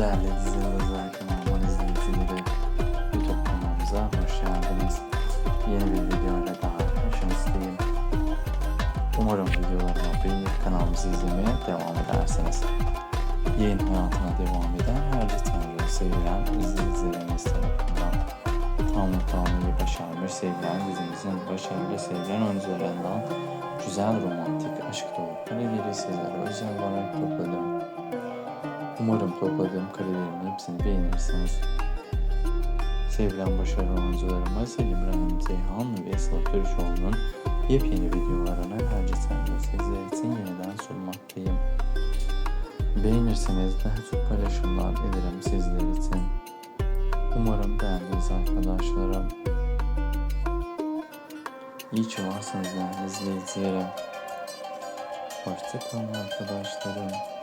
Değerli dizi yıldızlar kanalımın izleyicileri YouTube kanalımıza hoş geldiniz. Yeni bir videoyla daha karşınızdayım. Umarım videolarımı beğenip kanalımızı izlemeye devam edersiniz. Yayın hayatına devam eden her tanrı sevilen izleyicilerimiz tarafından tam tamamıyla başarmış sevilen dizimizin başarılı sevilen oyuncularından güzel romantik aşk dolu kareleri sizlere özel olarak topladım. Umarım topladığım karelerin hepsini beğenirsiniz. Sevilen başarılı oyuncularıma Selim Rahim Zeyhan ve Esra Türüşoğlu'nun yepyeni videolarını her cesaretle sizler için yeniden sunmaktayım. Beğenirseniz daha çok paylaşımlar ederim sizler için. Umarım beğendiniz arkadaşlarım. İyi ki varsınız değerli izleyicilerim. Hoşçakalın arkadaşlarım.